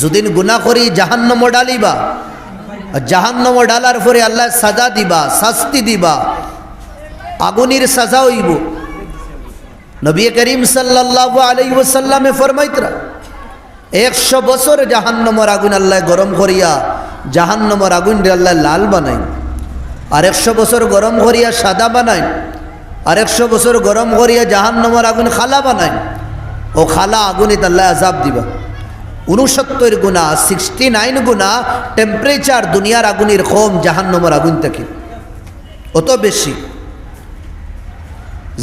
যদিন গুণা করি জাহান্নম ডালিবা। জাহান্নম ডালার পরে আল্লাহ সাজা দিবা, শাস্তি দিবা, আগুনির সাজা হইব। নবী করিম সাল্লাল্লাহু আলাইহি ওয়াসাল্লামে ফরমাইতরা, একশো বছর জাহান্নমর আগুন আল্লাহ গরম করিয়া, জাহান্নমর আগুন আল্লাহ লাল বানাই আর একশো বছর গরম করিয়া সাদা বানাই আর একশো বছর গরম করিয়া জাহান্নমর আগুন খালা বানাই ও খালা আগুনিত আল্লাহ আজাব দিবা। উনসত্তর গুণা সিক্সটি নাইন গুণা টেম্পারেচার দুনিয়ার আগুনের কম, জাহান্নমর আগুন থেকে। অত বেশি।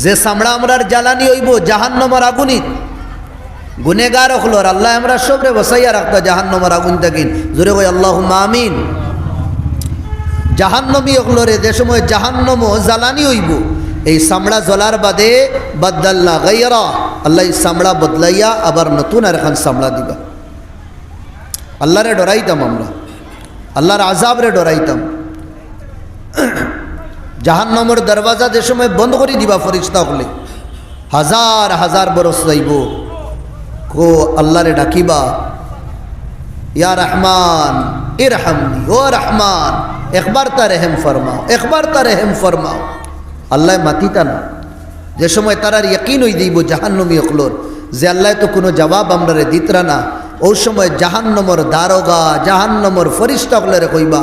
যে চামড়া আমরার জ্বালানি হইব, জাহান্নমর আগুনিত গুনেগার হলোর আল্লাহ আমরা সবরে বসাইয়া রাখতো জাহান্নমর আগুন থাকিন জোরে কই আল্লাহ আমিন। জাহান্নমী হলোরে যে সময় জাহান্নম জ্বালানি হইব, এই চামড়া জ্বলার বাদে বাদ্দাল্লা গাইয়ারা আল্লাহ এই চামড়া বদলাইয়া আবার নতুন আর এখন চামড়া দিবা। আল্লাহরে ডরাইতাম আমরা। আল্লাহর আজাবরে ডরাইতাম। জাহান্নমর দরওয়াজা যে সময় বন্ধ করে দিবা ফরিস্তা হলে, হাজার হাজার বরস যাইব। কো আল্লাহরে ডাকিবা, ইয়া রহমান এ রহমনি ও রহমান, একবার তা রেহেম ফরমাও, একবার তা রেহেম ফরমাও। আল্লাহ মাতিতা না। যে সময় তারার ইয়কিন হই দিব জাহান্নমি অকলোর যে আল্লাহ তো কোনো জবাব আমরা দিতরা না ওই সময় জাহান্নমর দারোগা, জাহান্নমর ফরিস্তা হলরে কইবা,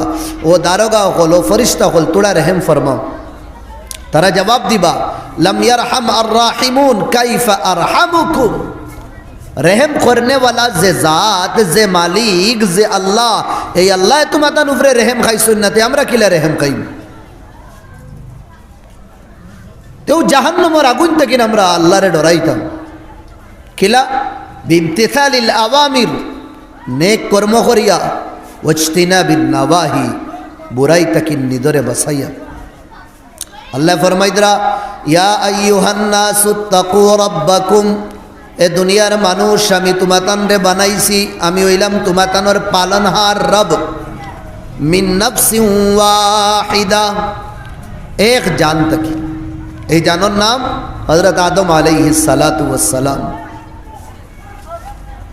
ও দারোগা হল, ও ফরিস্তা হল, তোরা রেহেম ফরমাও। তারা জবাব দিবা, লাম ইয়ারহাম আর রাহিমুন কাইফা আরহামুকুম? রেহেম করনে যে জাত, যে মালিক, যে আল্লাহ, এই আল্লাহ তোমাতান উপরে রেহেম খাইছুন না আমরা কিলা রেহেম খাইব তেও জাহান্নমর আগুন থেকে আমরা আল্লাহরে ডরাইতাম। কিলা? বিমতিসালিল আওয়ামির, নেক কর্ম করিয়া, ওজতিনা বিন নাওয়াহি বুরাই তাকিন নিদরে বসাইয়া। আল্লাহ ফরমাইদরা ইয়া আইয়ুহান নাসু তাকু রাব্বাকুম, এ দুনিয়ার মানুষ, আমি তোমাতান রে বানাইছি, আমি হইলাম তোমাতানোর পালনহার রব। মিন নফসিন ওয়াহিদা, এক জান তাকি এই জানোর নাম হজরত আদম আলাইহিস সালাতু ওয়াসসালাম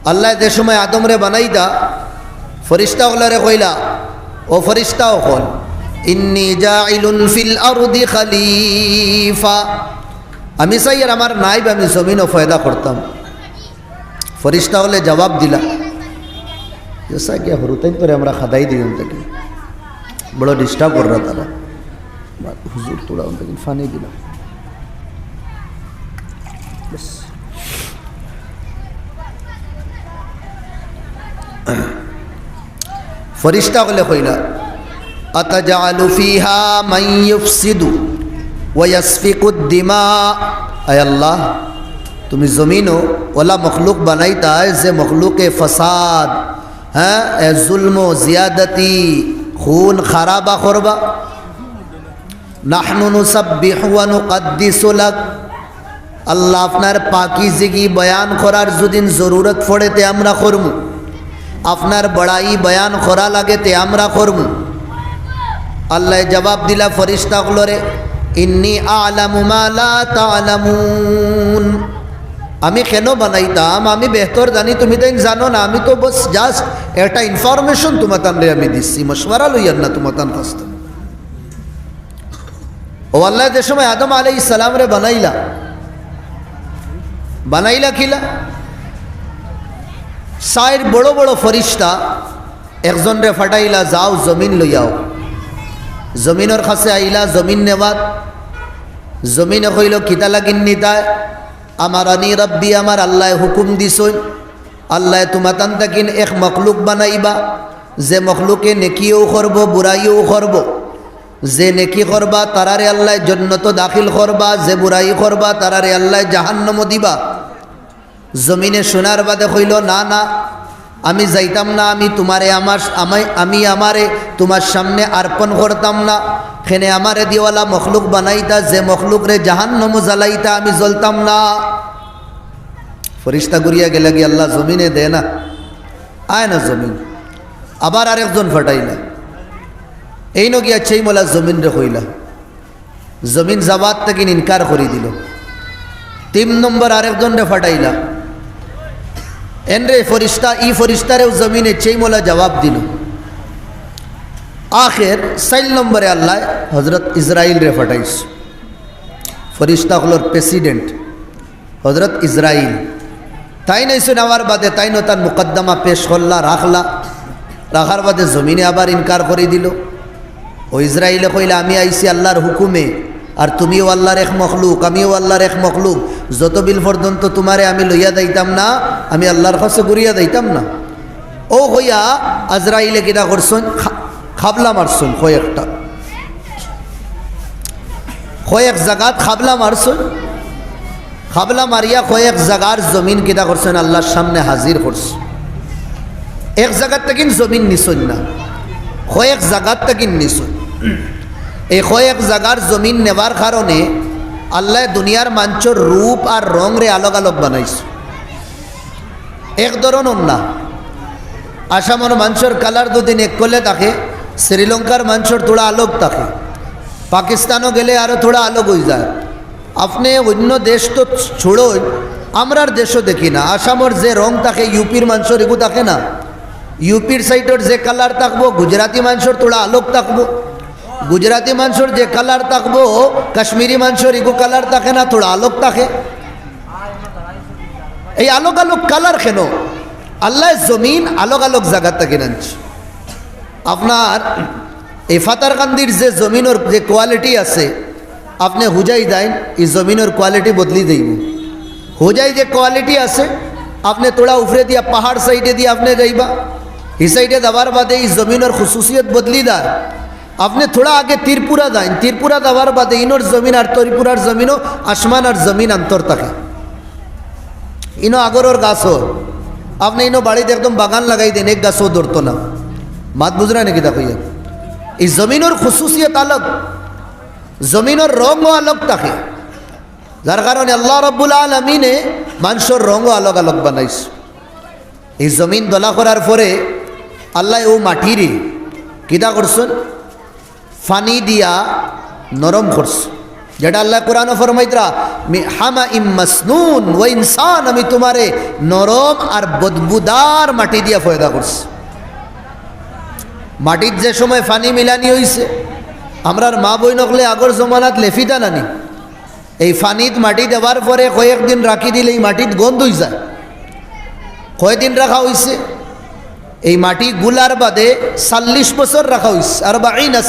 আল্লাহ যে সময় আদম রে বানাইদা, ফরিস্তা হলারে কইলা, ও ফরিস্তাও হল ইন্নি জাইলুন ফিল আরদি খলিফা। আমি চাই আর আমার নাইব আমি জমিনও ফয়দা করতাম। ফরিস্তা হলে জবাব দিলা। জেসা গিয়া হরুতাই পরে আমরা খাদাই দিই থেকে বড় ডিস্টার্ব কর তারা। হুজুর থেকে ফানি দিলাম بس ফরিস্তা হলে কইলা আতাজালু ফিহা মান ইউফসিদু ওয়া ইয়াসফিকুদ দিমা আয় আল্লাহ তুমি জমিনও ওলা মখলুক বানাইতা যে মখলুকে ফসাদ হ্যাঁ এ জুলম জিয়াদতি খুন খারাবা করবা নাহনু নুসাব্বিহু ওয়া নুকদ্দিসু লাক আল্লাহ আপনার পাকিজিগি বয়ান করার যদিন জরুরত পড়ে তে আমরা করমু আপনার বড়াই বয়ান করা লাগে তে আমরা করমু। আল্লাহ জবাব দিলা ফরিস্তা গুলোরে, ইন্নি আলামু মালা তালামুন। আমি কেন বানাইতাম? আমি বেহতর জানি, তুমি তো জানো না, আমি তো বস জাস্ট একটা ইনফরমেশন তোমাতান রে আমি দিচ্ছি মশওয়ারা লইয়ার না তোমাতান কাস্ত ও আল্লাহ, যে সময় আদম আলাই ইসালাম রে বানাইলা বানাইলা খিলা সাইর বড় বড় ফরিস্তা একজন রে ফাটাইলা, যাও, জমিন লইয়াও জমিনের কাছে আইলা জমিন নেওয়াত জমিনে কইল, কিতা লাগিন নিতায় আমার আনি রব্বি আমার আল্লাহ হুকুম দিছই আল্লাহ তোমাতান তাকিন এক মখলুক বানাইবা। যে মখলুকে নেকিও করব বুড়াইও করব যে নেকি করবা তারারে আল্লাহ জন্নত দাখিল করবা যে বুড়াই করবা তারারে আল্লাহ জাহান্নম দিবা। জমিনে শোনার বাদে হইল, না না, আমি যাইতাম না, আমি তোমারে, আমার, আমায়, আমি আমারে, তোমার সামনে আর্পণ করতাম না। খেনে আমারে দিওয়ালা মখলুক বানাইতা, যে মখলুক রে জাহান্নম জ্বালাইতা, আমি জ্বলতাম না। ফরিস্তা গুড়িয়া গেলে গিয়ে আল্লাহ জমিনে দে না, আয় না জমিন। আবার আরেকজন ফাটাইলা। এই নগিয়া সেই মোলা জমিন রে কইলা। জমিন জাবাত থেকে ইনকার করে দিল। তিন নম্বর আরেকজন রে ফাটাইলা। এনরে ফরিস্তা, ই ফরিস্তারেও জমিনে চেইমলা জবাব দিল। আখের সাইল নম্বরে আল্লাহ হজরত ইসরাইল রে ফাটাইস ফরিস্তা হলোর প্রেসিডেন্ট হজরত ইসরাইল। তাই নাইছো নেওয়ার বাদে, তাই ন তার মুকদ্দমা পেশ করলা, রাখলা। রাখার বাদে জমিনে আবার ইনকার করে দিল। ও ইসরাইলে কইলে, আমি আইছি আল্লাহর হুকুমে, আর তুমিও আল্লাহর এক মখলুক, আমিও আল্লাহর এক মখলুক। যত বিল পর্যন্ত তোমারে আমি লইয়া দিতাম না, আমি আল্লাহর কাছে ঘুরিয়া দিতাম না। ও হইয়া আজরাইলে কিনা করছেন? খাবলা মারছুন কয়েকটা। কয়েক জাগাত খাবলা মারছুন। খাবলা মারিয়া কয়েক জাগার জমিন কিনা করছেন, আল্লাহর সামনে হাজির করছে। এক জায়গার থেকে জমিন নিছন না। কয়েক জায়গার থেকে নিছন। এই কয়েক জায়গার জমিন নেবার কারণে আল্লাহ দুনিয়ার মাঞ্চর রূপ আর রং রে আলগ আলগ বানাইছে। এক ধরনের না। আসামের মাঞ্চর কালার দুদিন এক করলে থাকে, শ্রীলঙ্কার মাঞ্চর থোড়া আলোক থাকে। পাকিস্তানও গেলে আরও থোড়া আলোক হয়ে যায়। আপনি অন্য দেশ তো ছোড়োই আমরার দেশও দেখি না। আসামের যে রং থাকে, ইউপির মাঞ্চর এগু থাকে না। ইউপির সাইডের যে কালার থাকব, গুজরাটি মাংসর থোড়া আলোক থাকব। গুজরাটি মাংসর যে কালার থাকব কাশ্মীরি মাংসর ইগু কালার থাকে না, থোড়া আলোক থাকে এই আলোক আলোক কালার কেন? আল্লাহ জমিন আলোক আলোক জায়গা থেকে নানছে আপনার এই ফাতারকান্দির যে জমিনের যে কোয়ালিটি আছে, আপনি হুজাই দেন এই জমিনের কোয়ালিটি বদলি দেইব। হুজাই যে কোয়ালিটি আছে, আপনি তোড়া উফরে দিয়া, পাহাড় সাইডে দিয়ে আপনি যাইবা। হি সাইডে যাবার বাদে এই জমিনের খুশুসিয়ত বদলি দেয় আপনি থোড়া আগে ত্রিপুরা দেন ত্রিপুরা যাবার বাদে ইনোর জমিন আর ত্রিপুরার জমিনও আসমান আর জমিন অন্তর থাকে। ইনো আগরের গাছও। আপনি ইনো বাড়িতে একদম বাগান লাগাই দেন, এক গাছও ধরতো না। মাত বুঝরা নাকি দেখো এই জমিনের খুশুসিয়ত আলগ, জমিনের রঙও আলোক থাকে। যার কারণে আল্লাহ রব্বুল আলমিনে মানুষের রঙও আলোক আলোক বানাইছে এই জমিন দলা করার পরে আল্লাহ ও মাটিরে কিতা করছেন? ফানি দিয়া নরম করছে। যেটা আল্লাহ কোরআন ফরমাইতরা হামা ইম মাসনুন ও ইনসান, আমি তোমারে নরম আর বদবুদার মাটি দিয়া ফয়দা করছি। মাটির যে সময় ফানি মিলানি হইছে আমরার মা বই নকলে আগর জমানাত লেফিতা নানি এই ফানিত মাটি দেওয়ার পরে কয়েকদিন রাখি দিলে এই মাটিত গন্ধ হয়ে যায়। কয়দিন রাখা হয়েছে এই মাটি গুলার বাদে চাল্লিশ বছর রাখা হয়েছে আর বাই না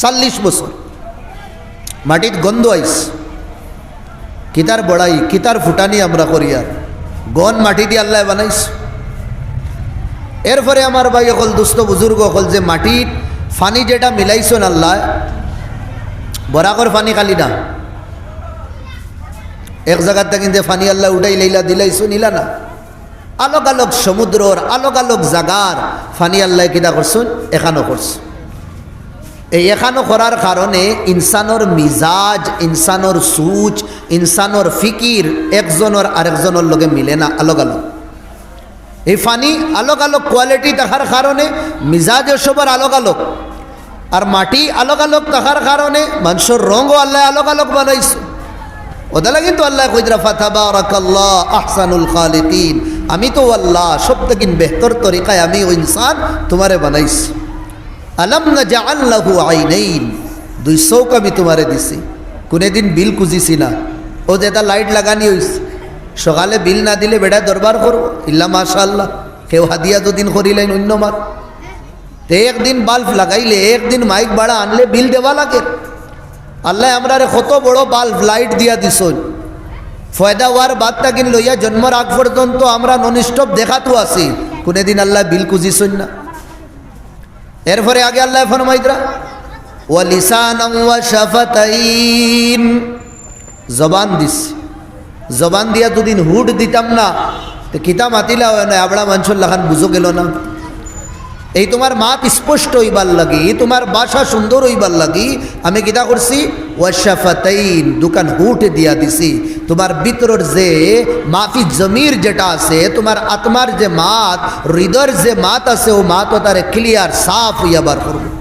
চাল্লিশ বছর। মাটিত গন্ধ আইস কিতার বড়াই, কিতার ফুটানি আমরা করি আর। গন মাটি দিয়ে আল্লাহ বানাইস এরপরে আমার ভাই অকল দুস্থ বুজুর্গ অকল যে মাটির ফানি যেটা মিলাইছেন আল্লাহ, বরাকর ফানি খালি না। এক থেকে যে ফানি আল্লাহ উঠাই লাইলা দিলাইছো, নিলা না। আলোক আলোক সমুদ্রর আলোক আলোক জাগার। ফানি আল্লাহ কিনা করছেন? এখানো করছে। এই এখানো করার কারণে ইনসানোর মিজাজ, ইনসানোর সুচ, ইনসানোর ফিকির একজনের আরেকজনের লগে মিলে না আলোক আলোক এই ফানি আলোক আলোক কোয়ালিটি দেখার কারণে মিজাজ সবার আলোক আলোক আর মাটি আলোক আলোক দেখার কারণে মানুষের রঙও আল্লাহ আলোক আলোক বানাইছে ওদালা কিন্তু আল্লাহ কইদরা ফাতাবারাকাল্লাহ আহসানুল খালিকিন। আমি তো আল্লাহ সব থেকে বেহতর তরিকায় আমি ও ইনসান তোমারে বানাইছি। আলম না যা আল্লাহু আইনাইন, দুই চৌক আমি তোমারে দিছি। কোনে দিন বিল খুঁজিছি না। ও যেটা লাইট লাগানি হয়েছে সকালে বিল না দিলে বেটা দরবার করব। ইল্লা মাশা আল্লাহ কেউ হাদিয়া দুদিন করিলেন অন্য মার তে একদিন বাল্ব লাগাইলে, একদিন মাইক বাড়া আনলে বিল দেওয়া লাগে। আল্লাহ আমরা কত বড় বাল্ব, লাইট দিয়া দিস ফয়দা হওয়ার বাদটা কিন লইয়া জন্মর আগ পর্যন্ত আমরা নন স্টপ দেখাতো আছি। কোনে দিন আল্লাহ বিল খুঁজিছন না। এরপরে আগে আল্লাহ ফরমাইতরা জবান দিস। জবান দিয়া দুদিন হুড দিতাম না। তো কিতা হয় না আবড়া মানুষের লাখান বুঝো গেল না। এই তোমার মাত স্পষ্ট হইবার লাগি তোমার বাসা সুন্দর হইবার লাগি। আমি কিতা করছি? ওয়াশাফাতাইন, দোকান হুট দিয়া দিছি। তোমার ভিতরের যে মাফি জমির যেটা আছে, তোমার আত্মার যে মাত, হৃদয়ের যে মাত আছে, ও মাত তারে ক্লিয়ার সাফ হইয়া বার করব।